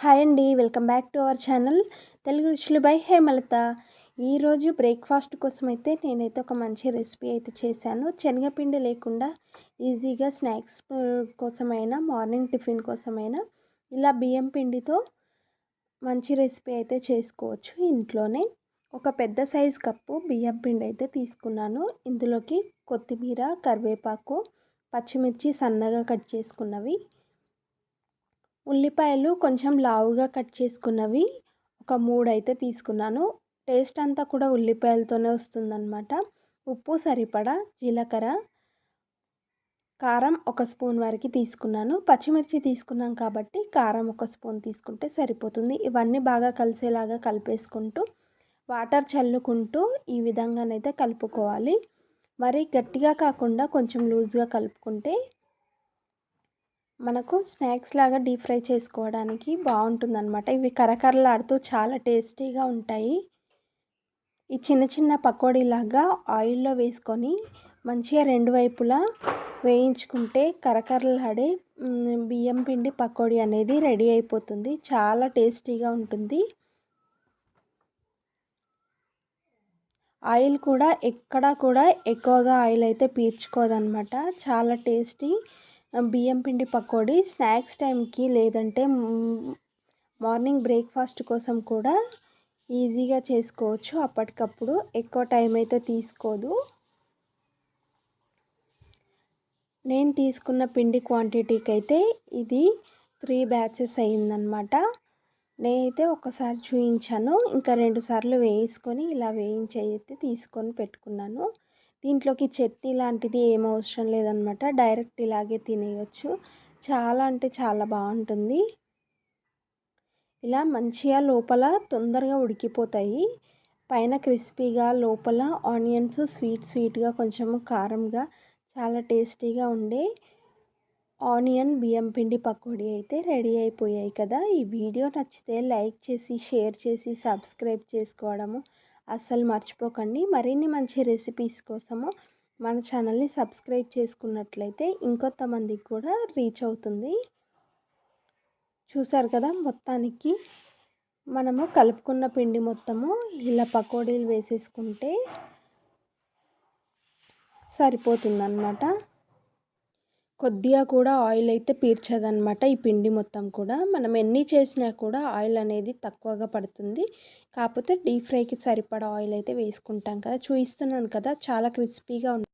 Hi అండి welcome back to our channel Telugu రుచులు by Hemalatha. ఈరోజు బ్రేక్ఫాస్ట్ కోసం అయితే నేనైతే ఒక మంచి రెసిపీ అయితే చేశాను. శనగపిండి లేకుండా ఈజీగా స్నాక్స్ కోసమైనా మార్నింగ్ టిఫిన్ కోసమైనా ఇలా బియ్యం పిండితో మంచి రెసిపీ అయితే చేసుకోవచ్చు. ఇంట్లోనే ఒక పెద్ద సైజ్ కప్పు బియ్యం పిండి అయితే తీసుకున్నాను. ఇందులోకి కొత్తిమీర కరివేపాకు పచ్చిమిర్చి సన్నగా కట్ చేసుకున్నవి ఉల్లిపాయలు కొంచెం లావుగా కట్ చేసుకున్నవి. ఒక మూడు అయితే తీసుకున్నాను. టేస్ట్ అంతా కూడా ఉల్లిపాయలతోనే వస్తుందన్నమాట. ఉప్పు సరిపడా జీలకర్ర. కారం ఒక స్పూన్ వరకు తీసుకున్నాను. పచ్చిమిర్చి తీసుకున్నాం కాబట్టి కారం ఒక స్పూన్ తీసుకుంటే సరిపోతుంది. ఇవన్నీ బాగా కలిసేలాగా కలిపేసుకుంటూ వాటర్ చల్లుకుంటూ ఈ విధంగానైతే కలుపుకోవాలి. మరి గట్టిగా కాకుండా కొంచెం లూజ్గా కలుపుకుంటే మనకు స్నాక్స్ లాగా డీప్ ఫ్రై చేసుకోవడానికి బాగుంటుందన్నమాట. ఇవి కరకరలాడుతూ చాలా టేస్టీగా ఉంటాయి. ఈ చిన్న చిన్న పకోడీలాగా ఆయిల్లో వేసుకొని మంచిగా రెండు వైపులా వేయించుకుంటే కరకరలాడే బియ్యం పిండి పకోడీ అనేది రెడీ అయిపోతుంది. చాలా టేస్టీగా ఉంటుంది. ఆయిల్ కూడా ఎక్కడా కూడా ఎక్కువగా ఆయిల్ అయితే పీల్చుకోదనమాట చాలా టేస్టీ. బియ్యం పిండి పకోడీ స్నాక్స్ టైంకి లేదంటే మార్నింగ్ బ్రేక్ఫాస్ట్ కోసం కూడా ఈజీగా చేసుకోవచ్చు. అప్పటికప్పుడు ఎక్కువ టైం అయితే తీసుకోదు. నేను తీసుకున్న పిండి క్వాంటిటీకి అయితే ఇది త్రీ బ్యాచెస్ అయిందనమాట నేనైతే ఒకసారి చూయించాను. ఇంకా రెండు సార్లు వేసుకొని ఇలా వేయించి అయితే తీసుకొని పెట్టుకున్నాను. దీంట్లోకి చట్నీ లాంటిది ఏం అవసరం లేదనమాట డైరెక్ట్ ఇలాగే తినేయచ్చు. చాలా అంటే చాలా బాగుంటుంది. ఇలా మంచిగా లోపల తొందరగా ఉడికిపోతాయి. పైన క్రిస్పీగా లోపల ఆనియన్స్ స్వీట్ స్వీట్గా కొంచెం కారంగా చాలా టేస్టీగా ఉండే ఆనియన్ బియ్యం పిండి పకోడీ అయితే రెడీ అయిపోయాయి కదా. ఈ వీడియో నచ్చితే లైక్ చేసి షేర్ చేసి సబ్స్క్రైబ్ చేసుకోవడము అస్సలు మర్చిపోకండి. మరిన్ని మంచి రెసిపీస్ కోసము మన ఛానల్ని సబ్స్క్రైబ్ చేసుకున్నట్లయితే ఇంకొంతమందికి కూడా రీచ్ అవుతుంది. చూసారు కదా మొత్తానికి? మనము కలుపుకున్న పిండి మొత్తము ఇలా పకోడీలు వేసేసుకుంటే సరిపోతుందన్నమాట. కొద్దిగా కూడా ఆయిల్ అయితే పీర్చదనమాట ఈ పిండి మొత్తం కూడా. మనం ఎన్ని చేసినా కూడా ఆయిల్ అనేది తక్కువగా పడుతుంది. కాకపోతే డీప్ ఫ్రైకి సరిపడా ఆయిల్ అయితే వేసుకుంటాం కదా. చూపిస్తున్నాను కదా చాలా క్రిస్పీగా ఉంది